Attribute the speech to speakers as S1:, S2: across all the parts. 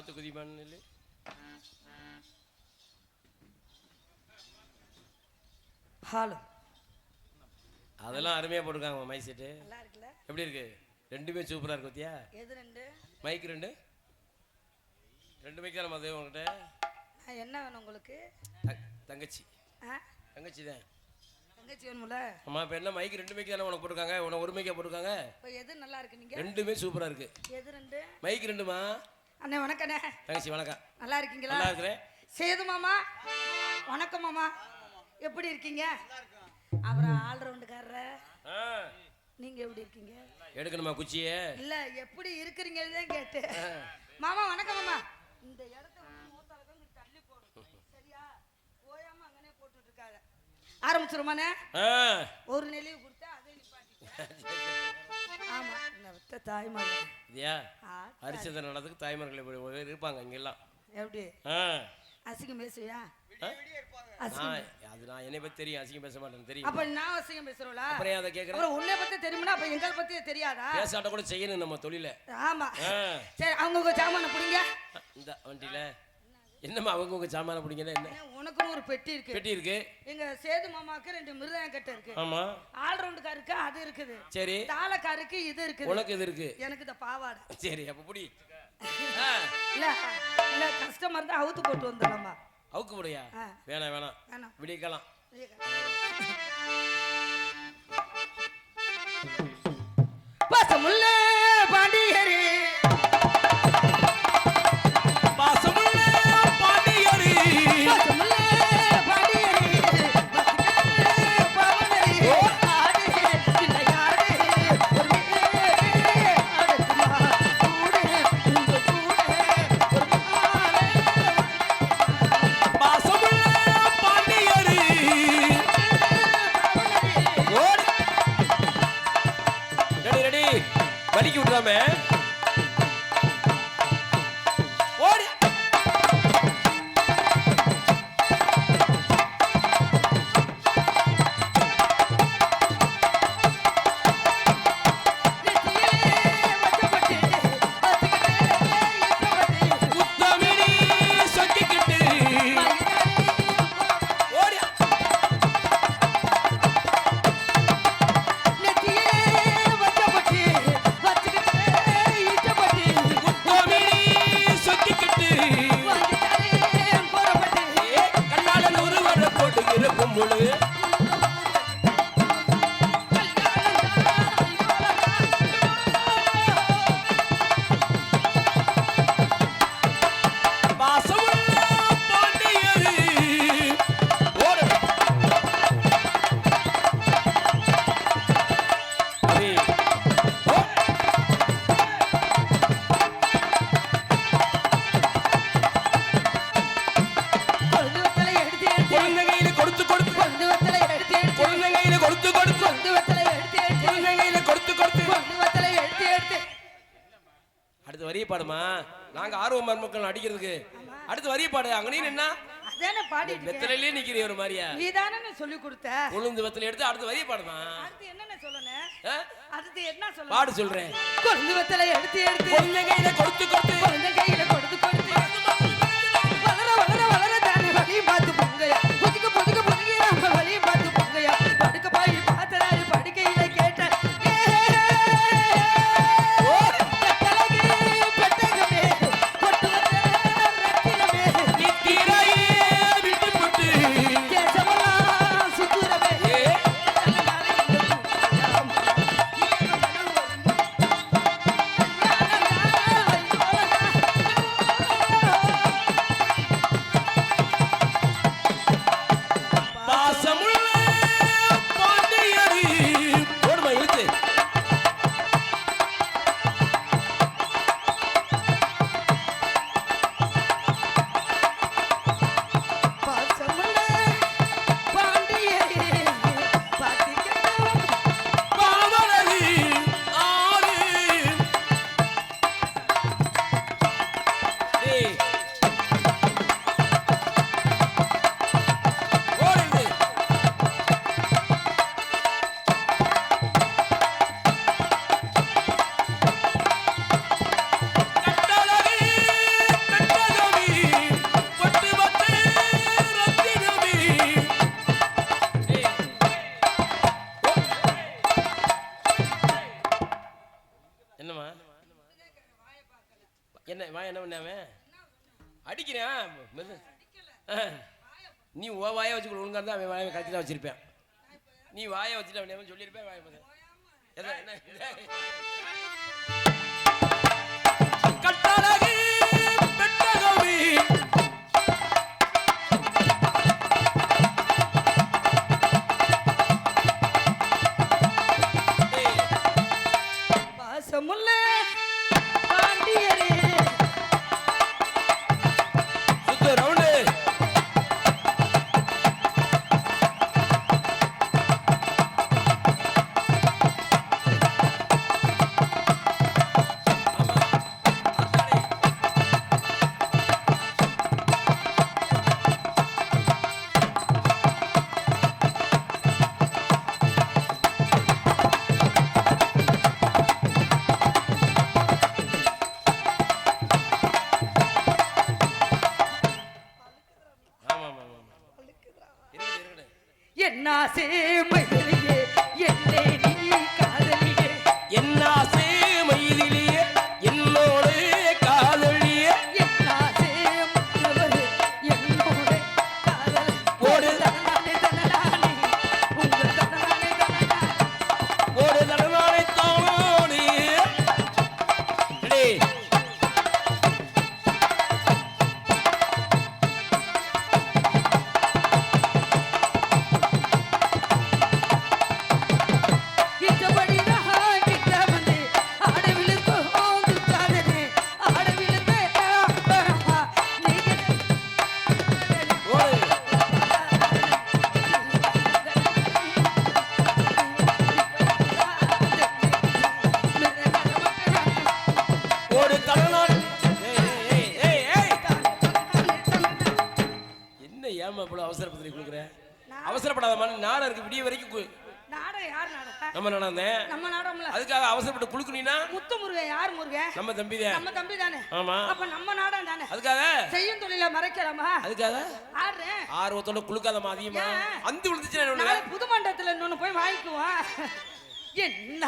S1: பார்த்து குதிப்பான்னு
S2: ஹாலோ
S1: அதெல்லாம் அருமையாக போட்டிருக்காங்க மை செட்டு எப்படி இருக்கு? ரெண்டுமே சூப்பராக இருக்கு பத்தியா
S2: எது ரெண்டு?
S1: மைக் ரெண்டு. ரெண்டு மைக் தானே உங்ககிட்ட?
S2: ஆ, என்ன வேணும் உங்களுக்கு?
S1: தங்கச்சி. தங்கச்சி தான்.
S2: தங்கச்சி வேணும்ல?
S1: அம்மா இப்போ என்ன மைக் ரெண்டு மைக் தானே உனக்கு போட்டிருக்காங்க? உனக்கு ஒரு மைக்கா போட்டிருக்காங்க?
S2: இப்போ எது நல்லா இருக்கு நீங்க?
S1: ரெண்டுமே சூப்பராக இருக்கு.
S2: எது ரெண்டு?
S1: மைக் ரெண்டுமா?
S2: அண்ணே வணக்கண்ணே.
S1: தங்கச்சி வணக்கம்.
S2: நல்லா இருக்கீங்களா?
S1: நல்லா இருக்கிறேன்.
S2: சேது மாமா வணக்கம் மாமா. எப்படி இருக்கீங்க? அப்புறம் ஆல்ரவுண்டுக்காரர்
S1: ஆ.
S2: நீங்க எப்படி இருக்கீங்க?
S1: எடுக்கணுமா குச்சியே?
S2: இல்ல எப்படி இருக்கிறீங்கன்னு தான் கேட்டேன். மாமா வணக்கம் மாமா. இந்த இடத்த தள்ளி போடும் சரியா? ஓயாம அங்கனே போட்டுட்டு இருக்காங்க ஆரம்பிச்சிருமாண்ணே ஒரு நெளிவு கொடுத்தா அதை நிப்பாட்டி ஆமா. தாய்மாங்க
S1: இதையா
S2: ஆ,
S1: ஹரிச்சந்திர நடத்துக்கு தாய்மார்கள் இப்படி இருப்பாங்க இங்கெல்லாம்.
S2: எப்படி? அசிங்கம் பேசுவியா?
S1: அது நான் என்னை தெரியும் அசிங்கம் பேச மாட்டேன்னு தெரியும்.
S2: அப்ப நான் அசிங்கம் பேசுறோம்ல
S1: அப்புறம் அதை
S2: அப்புறம் உன்னை பத்தி தெரியுமா அப்ப எங்களை பத்தி தெரியாதா?
S1: பேசாட்ட கூட செய்யணும் நம்ம தொழிலை.
S2: ஆமா. சரி அவங்க சாமான பிடிங்க.
S1: இந்த வண்டியில. என்னம்மா அவங்க உங்க சாமான பிடிங்கல என்ன?
S2: உனக்குன்னு ஒரு பெட்டி இருக்கு.
S1: பெட்டி இருக்கு.
S2: எங்க சேது மாமாக்கு ரெண்டு மிருதயம் கட்டை இருக்கு.
S1: ஆமா.
S2: ஆல்ரவுண்டுக்காருக்கு அது இருக்குது.
S1: சரி.
S2: தாளக்காருக்கு இது இருக்குது.
S1: உனக்கு இது இருக்கு?
S2: எனக்கு இந்த பாவாடை.
S1: சரி அப்ப புடி.
S2: இல்ல இல்ல கஸ்டமர் தான் அவுத்து போட்டு வந்துடலாமா?
S1: அவுக்கு முடியா
S2: ஆ.
S1: வேணாம் வேணாம்.
S2: வேணாம்.
S1: விடிக்கலாம் போட்டு இருக்கும் பொழுது வரிய பாடுமா நாங்க ஆர்வம் மருமக்கள் அடிக்கிறதுக்கு அடுத்து வரிய பாடு அங்க நீ என்ன
S2: அதானே பாடிட்டு.
S1: வெத்தலையிலே நிக்கிறீ ஒரு மாதிரியா?
S2: நீதானே சொல்லி கொடுத்த.
S1: உளுந்து வெத்தலை எடுத்து அடுத்து வரிய பாடுமா
S2: அடுத்து என்னென்ன சொல்லணும்? அடுத்து என்ன சொல்லணும்?
S1: பாடு சொல்றேன்.
S2: கொழுந்து வெத்தலை எடுத்து எடுத்து.
S1: குழந்தைகையில கொடுத்து கொடுத்து.
S2: கையில கொடுத்து கொடுத்து.
S1: என்ன வா என்ன பண்ணாம அடிக்கிறேன். மெது. நீ ஓ வாயை வச்சுக்கொள்ள ஒழுங்கா இருந்தால் அவன் வாயை கத்தி தான் வச்சிருப்பேன். நீ வாயை வச்சுட்டு அவன் சொல்லியிருப்பேன் வாயை பார்த்து. என்ன?
S2: கட்டாள
S1: நம்ம நடந்தேன்
S2: நம்ம நாடகம்ல.
S1: அதுக்காக அவசரப்பட்டு குளுக்குனீனா
S2: முத்து முருகன் யார் முருகன்?
S1: நம்ம தம்பிதான்
S2: நம்ம தம்பி தானே
S1: ஆமா.
S2: அப்ப நம்ம நாடகம் தானே?
S1: அதுக்காக?
S2: செய்யும் தொழில மறைக்கலாமா?
S1: அதுக்காக?
S2: ஆடுறேன்.
S1: ஆர்வத்தோட குளுக்காதம்மா அதிகமா? அந்து விழுந்துச்சுன்னா?
S2: புது மண்டபத்துல இன்னொன்னு போய் வாங்கிக்குவோம். என்ன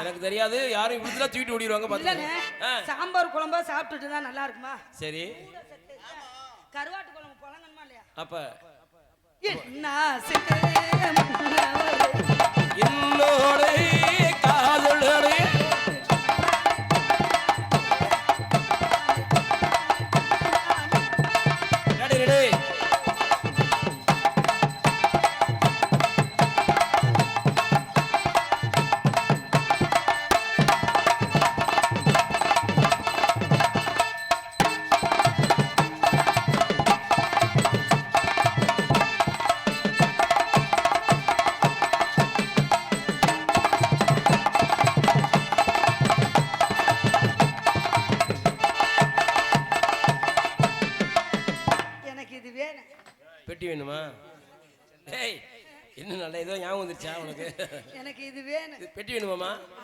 S1: எனக்கு தெரியாது. யாரும் இப்படிதான் தூக்கிட்டு ஓடிடுவாங்க ஆ,
S2: சாம்பார் குழம்பா சாப்பிட்டுட்டு இருந்தா நல்லா இருக்குமா?
S1: சரி.
S2: கருவாட்டு குழம்பு இல்லையா?
S1: அப்ப.
S2: என்ன.
S1: என்னோட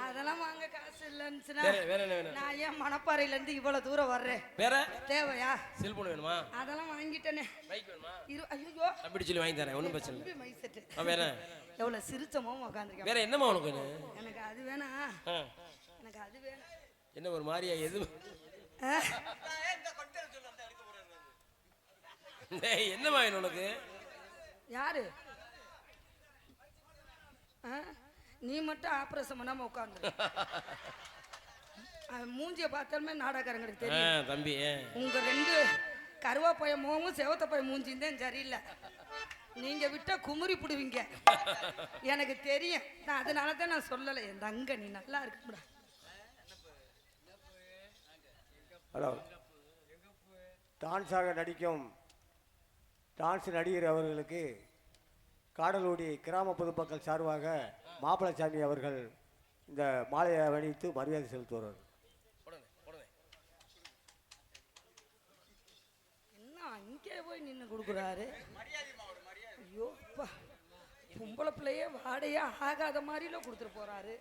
S2: அதெல்லாம் வாங்க காசு இல்லைன்னுச்சுன்னா
S1: வேற வேற என்ன வேணும்?
S2: நான் ஏன் மணப்பாறையில இருந்து இவ்வளவு தூரம் வர்றேன்?
S1: வேற?
S2: தேவையா?
S1: செல்போன் வேணுமா?
S2: அதெல்லாம் வாங்கிட்டேனே.
S1: பைக் வேணுமா?
S2: இரு ஐயோ
S1: அப்படி சொல்லி வாங்கி தரேன் ஒன்றும் பிரச்சனை இல்லை. வேற?
S2: எவ்வளவு சிரிச்சமோ உட்காந்துருக்கேன்
S1: வேற என்னம்மா உனக்கு
S2: எனக்கு அது எனக்கு அது வேணும்
S1: என்ன ஒரு மாதிரியா எது? என்னம்மா வேணும் உனக்கு?
S2: யாரு? ஆ? நீ மட்டும் ஆப்ரேஷன் பண்ணாம உட்காந்து மூஞ்சிய பார்த்தாலுமே நாடகாரங்களுக்கு தெரியும்.
S1: தம்பி.
S2: உங்க ரெண்டு கருவாப்பைய முகமும் செவத்தப்பைய மூஞ்சியும் தான் சரியில்லை. நீங்க விட்டா குமுறி புடுவீங்க. எனக்கு தெரியும். நான் அதனால தான் நான் சொல்லலை. என் தங்க நீ நல்லா இருக்கும்டா
S3: ஹலோ. டான்ஸாக நடிக்கும் டான்ஸ் நடிகர் அவர்களுக்கு காடலூடி கிராம பொதுமக்கள் சார்பாக மாப்பிளசாமி அவர்கள் இந்த மாலையை அணிவித்து மரியாதை செலுத்துவார்
S1: போடுங்க போடுங்க.
S2: என்ன அங்கே போய் நின்று கொடுக்குறாரு? ஐயோ அப்பா பொம்பளை பிள்ளையே வாடையா ஆகாத மாதிரில கொடுத்துட்டு போறாரு.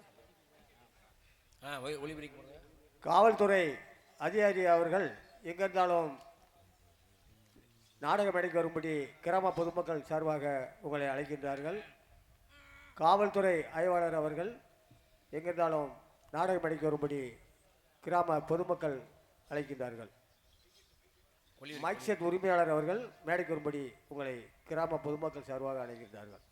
S3: காவல்துறை அதிகாரி அவர்கள் எங்கே இருந்தாலும் நாடக மேடைக்கு வரும்படி கிராம பொதுமக்கள் சார்பாக உங்களை அழைக்கின்றார்கள். காவல்துறை ஆய்வாளர் அவர்கள் எங்கே இருந்தாலும் நாடக மேடைக்கு வரும்படி கிராம பொதுமக்கள் அழைக்கின்றார்கள். மைக் செட் உரிமையாளர் அவர்கள் மேடைக்கு வரும்படி உங்களை கிராம பொதுமக்கள் சார்பாக அழைக்கின்றார்கள்.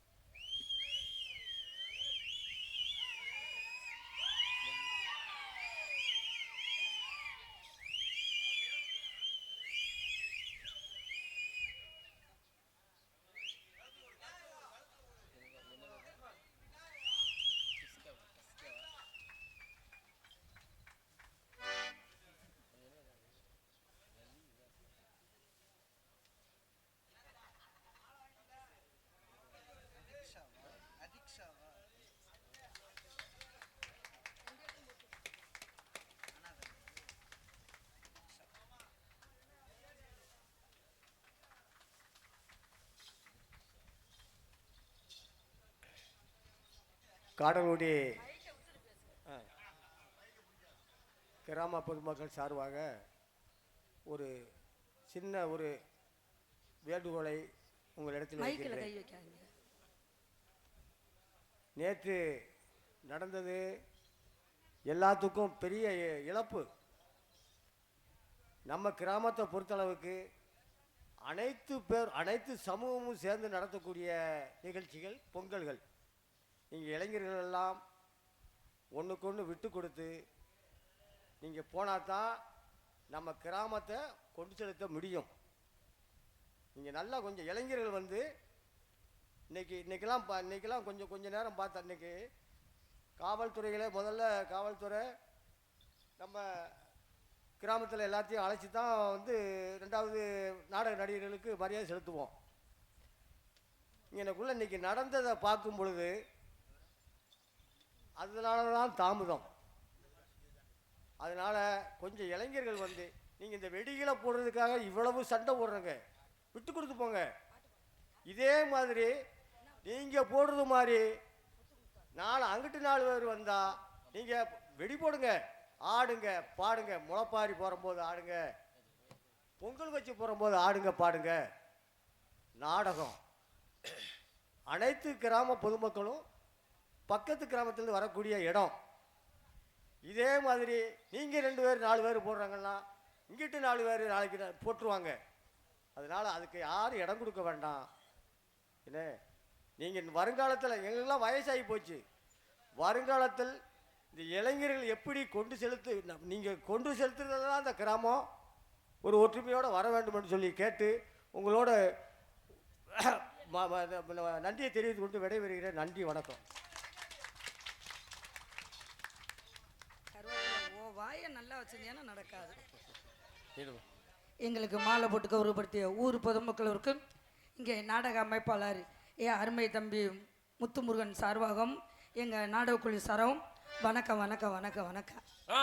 S3: காடலூடி. கிராம பொதுமக்கள் சார்பாக ஒரு சின்ன ஒரு வேண்டுகோளை உங்களிடத்தில்
S2: வைக்காதீங்க.
S3: நேற்று நடந்தது எல்லாத்துக்கும் பெரிய இழப்பு. நம்ம கிராமத்தை பொறுத்தளவுக்கு அனைத்து பேர் அனைத்து சமூகமும் சேர்ந்து நடத்தக்கூடிய நிகழ்ச்சிகள் பொங்கல்கள். நீங்கள் இளைஞர்கள் எல்லாம் ஒன்றுக்கொன்று விட்டு கொடுத்து நீங்கள் போனால் தான் நம்ம கிராமத்தை கொண்டு செலுத்த முடியும். நீங்கள் நல்லா கொஞ்சம் இளைஞர்கள் வந்து இன்னைக்கு இன்றைக்கெல்லாம் பா இன்றைக்கெல்லாம் கொஞ்சம் கொஞ்ச நேரம் பார்த்தா அன்னைக்கு காவல்துறையில் முதல்ல காவல்துறை நம்ம கிராமத்தில் எல்லாத்தையும் அழைச்சி தான் வந்து ரெண்டாவது நாடக நடிகர்களுக்கு மரியாதை செலுத்துவோம். எனக்குள்ளே இன்னைக்கு நடந்ததை பார்க்கும் பொழுது அதனால தான் தாமதம். அதனால் கொஞ்சம் இளைஞர்கள் வந்து நீங்கள் இந்த வெடிகளை போடுறதுக்காக இவ்வளவு சண்டை போடுறங்க. விட்டு கொடுத்து போங்க. இதே மாதிரி நீங்கள் போடுறது மாதிரி நாலு அங்கிட்டு நாலு பேர் வந்தால் நீங்கள் வெடி போடுங்க. ஆடுங்க பாடுங்க. முளைப்பாரி போகும்போது ஆடுங்க. பொங்கல் வச்சு போகும்போது ஆடுங்க பாடுங்க. நாடகம். அனைத்து கிராம பொதுமக்களும் பக்கத்து கிராமத்துலேருந்து வரக்கூடிய இடம். இதே மாதிரி நீங்கள் ரெண்டு பேர் நாலு பேர் போடுறாங்கன்னா இங்கிட்டு நாலு பேர் நாளைக்கு போட்டுருவாங்க. அதனால் அதுக்கு யாரும் இடம் கொடுக்க வேண்டாம். என்ன? நீங்கள் வருங்காலத்தில் எங்களுக்கெல்லாம் வயசாகி போச்சு. வருங்காலத்தில் இந்த இளைஞர்கள் எப்படி கொண்டு செலுத்து நீங்கள் கொண்டு செலுத்துறது தான் அந்த கிராமம். ஒரு ஒற்றுமையோடு வர வேண்டும்னு சொல்லி கேட்டு உங்களோட நன்றியை தெரிவித்து கொண்டு விடைபெறுகிறேன். நன்றி வணக்கம்.
S2: வாயை நல்லா வச்சிருந்தேன்னா நடக்காது. எங்களுக்கு மாலை போட்டு கௌரவப்படுத்திய ஊர் பொதுமக்களுக்கும் இங்கே நாடக அமைப்பாளர் ஏ அருமை தம்பி முத்துமுருகன் சார்பாகம் எங்கள் நாடகக்குழு சாரம் வணக்கம் வணக்கம் வணக்கம் வணக்கம்.
S1: ஆ.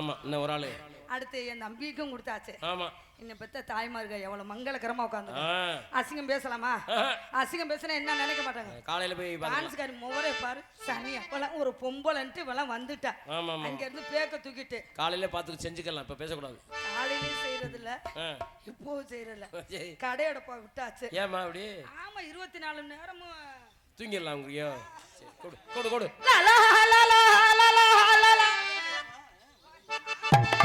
S2: ஆமா
S1: இன்னும் ஒரு ஆளு.
S2: அடுத்து என் தம்பிக்கும் கொடுத்தாச்சு.
S1: ஆமா.
S2: என்ன பெத்த தாய்மார்கள் எவ்வளவு மங்களகரமா உட்காந்து அசிங்கம் பேசலாமா? அசிங்கம் பேசினா என்ன நினைக்க மாட்டாங்க?
S1: காலையில போய்
S2: டான்ஸ்காரி முவரே பாரு. சனி அப்பெல்லாம் ஒரு பொம்பளைன்ட்டு இவெல்லாம் வந்துட்டா. அங்க இருந்து பேக்க தூக்கிட்டு.
S1: காலையில பாத்து செஞ்சுக்கலாம் இப்ப பேசக்கூடாது.
S2: காலையிலயும் செய்யறது இல்ல இப்பவும் செய்யறதில்ல. கடையடப்பா விட்டாச்சு.
S1: ஏமா அப்படி?
S2: ஆமா இருபத்தி நாலு மணி நேரமும்.
S1: தூங்கிடலாம் உங்களுக்கு கொடு கொடு கொடு.
S2: Thank you.